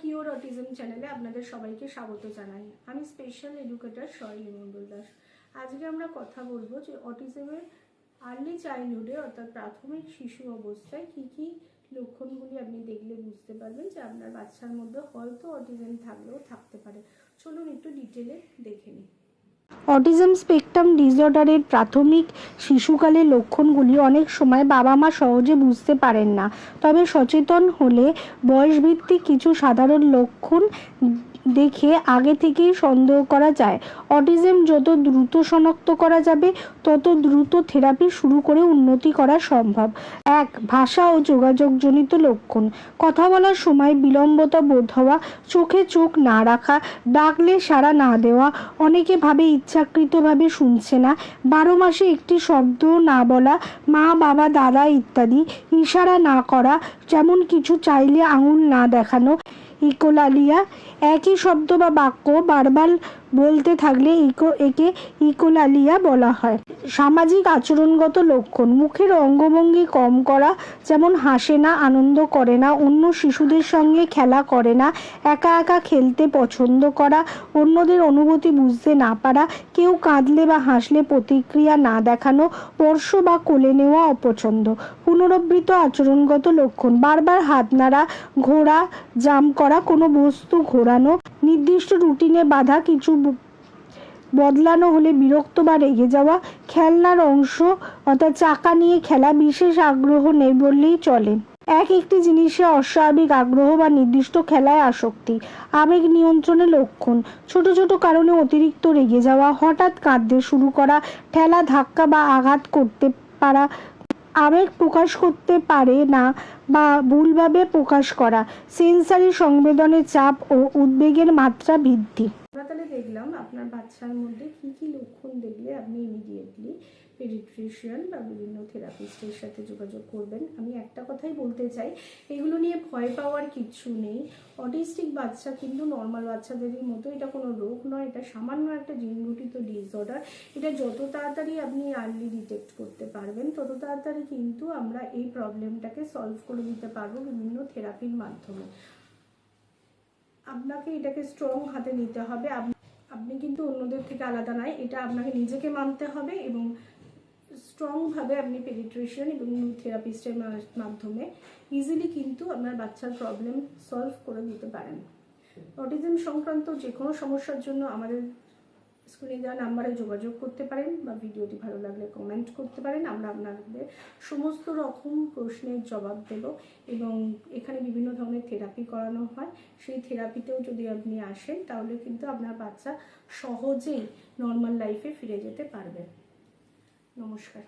Cure autism চ্যানেলে আপনাদের সবাইকে স্বাগত জানাই। আমি স্পেশাল এডুকেটর শৈলী মণ্ডল দাস। আজকে আমরা কথা বলব যে অটিজমের আর্লি চাইল্ডহুডে অর্থাৎ প্রাথমিক শিশু অবস্থায় কি কি লক্ষণগুলি আপনি দেখলে বুঝতে পারবেন যে আপনার বাচ্চার মধ্যে হয়তো অটিজম থাকলেও থাকতে পারে। চলুন একটু ডিটেলে দেখে নিই। অটিজম স্পেকট্রাম ডিসঅর্ডারের প্রাথমিক শিশুকালে লক্ষণগুলি অনেক সময় বাবা মা সহজে বুঝতে পারেন না। তবে সচেতন হলে বয়সভিত্তিক কিছু সাধারণ লক্ষণ দেখে আগে থেকেই সন্দেহ করা যায়। অটিজম যত দ্রুত শনাক্ত করা যাবে, তত দ্রুত থেরাপি শুরু করে উন্নতি করা সম্ভব। এক, ভাষা ও যোগাযোগজনিত লক্ষণ। কথা বলার সময় বিলম্বতা বোধ হওয়া, চোখে চোখ না রাখা, ডাকলে সাড়া না দেওয়া, অনেকে ভাবে ইচ্ছাকৃতভাবে শুনছে না, বারো মাসে একটি শব্দ না বলা, মা, বাবা, দাদা ইত্যাদি ইশারা না করা, যেমন কিছু চাইলে আঙুল না দেখানো, ইকোলালিয়া একই শব্দ বা বাক্য বারবার বলতে থাকলে ইকো, একে ইকোলালিয়া বলা হয়। সামাজিক আচরণগত লক্ষণ, মুখের অঙ্গভঙ্গি কম করা, যেমন হাসে না, আনন্দ করে না, অন্য শিশুদের সঙ্গে খেলা করে না, একা একা খেলতে পছন্দ করা, অন্যদের অনুভূতি বুঝতে না পারা, কেউ কাঁদলে বা হাসলে প্রতিক্রিয়া না দেখানো, স্পর্শ বা কোলে নেওয়া অপছন্দ। পুনরাবৃত আচরণগত লক্ষণ, বারবার হাত নাড়া ঘোরা জাম করা, কোনো বস্তু ঘোরানো নির্দিষ্ট রুটিনে বাধা কিছু বদলানো হলে বিরক্ত বা রেগে যাওয়া খেলনার অংশ অর্থাৎ চাকা নিয়ে খেলা বিশেষ আগ্রহ নেই বললেই চলে। এক একটি জিনিসে অস্বাভাবিক আগ্রহ বা নির্দিষ্ট খেলায় আসক্তি, আবেগ নিয়ন্ত্রণের লক্ষণ, ছোট ছোট কারণে অতিরিক্ত রেগে যাওয়া, হঠাৎ কাঁদতে শুরু করা, ঠেলা ধাক্কা বা আঘাত করতে পারা আবেগ প্রকাশ করতে পারে না বা ভুলভাবে প্রকাশ করা। সেন্সারি সংবেদনের চাপ ও উদ্বেগের মাত্রা বৃদ্ধি। দেখলাম আপনার বাচ্চার মধ্যে কি কি লক্ষণ দেখলে আপনি ইমিডিয়েটলি পেডিট্রিশিয়ান বা বিভিন্ন থেরাপিস্টের সাথে যোগাযোগ করবেন। আমি একটা কথাই বলতে চাই, এগুলো নিয়ে ভয় পাওয়ার কিচ্ছু নেই। অটিস্টিক বাচ্চা কিন্তু নর্মাল বাচ্চাদেরই মতো, এটা কোনো রোগ নয়, এটা সামান্য একটা জিনঘটিত ডিসঅর্ডার এটা যত তাড়াতাড়ি আপনি আর্লি ডিটেক্ট করতে পারবেন, তত তাড়াতাড়ি কিন্তু আমরা এই প্রবলেমটাকে সলভ করে দিতে পারব বিভিন্ন থেরাপির মাধ্যমে। আপনাকে এটাকে স্ট্রং হাতে নিতে হবে। আপনি কিন্তু অন্যদের থেকে আলাদা নয় এটা আপনাকে নিজেকে মানতে হবে এবং স্ট্রংভাবে আপনি পেডিট্রিশিয়ান এবং থেরাপিস্টের মাধ্যমে ইজিলি কিন্তু আপনার বাচ্চার প্রবলেম সলভ করে দিতে পারেন। অটিজম সংক্রান্ত যে কোনো সমস্যার জন্য আমাদের স্ক্রিনে দেওয়া নাম্বারে যোগাযোগ করতে পারেন বা ভিডিওটি ভালো লাগলে কমেন্ট করতে পারেন। আমরা আপনাদের সমস্ত রকম প্রশ্নের জবাব দেব এবং এখানে বিভিন্ন ধরনের থেরাপি করানো হয়। সেই থেরাপিতেও যদি আপনি আসেন, তাহলে কিন্তু আপনার বাচ্চা সহজেই নর্মাল লাইফে ফিরে যেতে পারবে। নমস্কার।